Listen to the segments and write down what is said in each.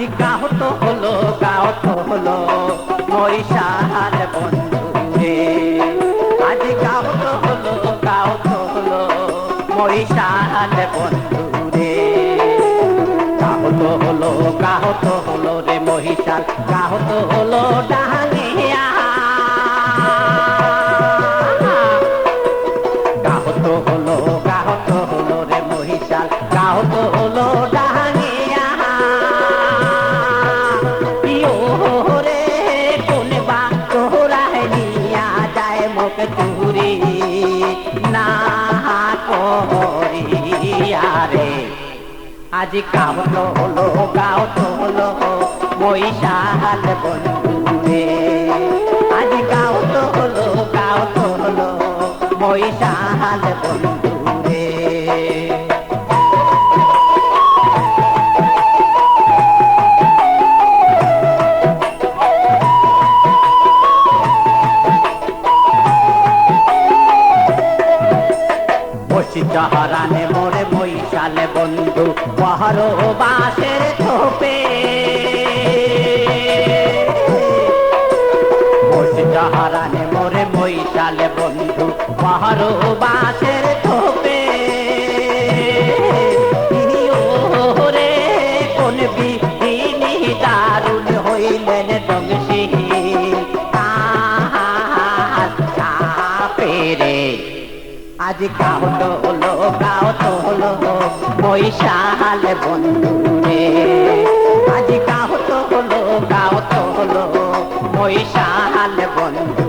আজি গাহত হলো গাহত হলো মহিষার বন্ধু রে। আজি হলো গাহত হলো মহিষার বন্ধু রে। হলো গাহত হলো রে মহিষার গাহত হলো ডাহা চুরি না করিয়া রে। আজ কাহত হলো গাহত হলো বৈশাল বন্ধুরে। আজ গাহত হলো গাহত হলো বৈশাল বন্ধু চহরানে মোরে বৈশালে বন্ধু পহরো বাসের বসি চহরানে মোরে বৈশালে বন্ধু পহরো বাসের থোপে রে কোন বিহিনী দারুণ হইলেন ডংসি আজ কাহত হলো কাহত হলো, বৈশাল বন্ধু রে আজ কাহত হলো কাহত হলো, বৈশাল বন্ধু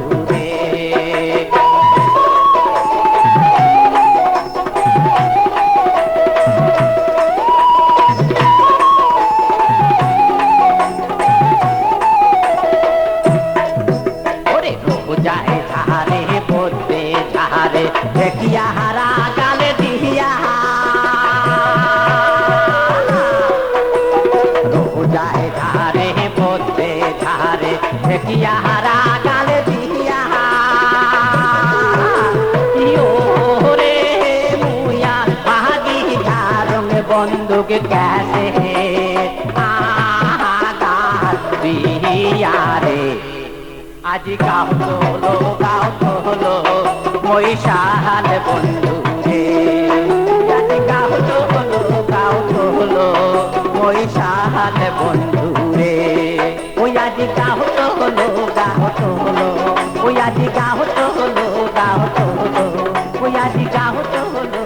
ढेकिया हरा गाले दिया। रो जाए धारे, पोते धारे ढेकिया हरा दिया। यो रे मुया, भागी रंग बंदूक कैसे आज गाओ तो लो गाओ तो মই সাহান বন্ধু রে। জানে গাও তো হলো গাও তো হলো মই সাহান বন্ধু রে। ওই আজি গাও তো হলো। গাও তো হলো ওই আজি গাও তো হলো।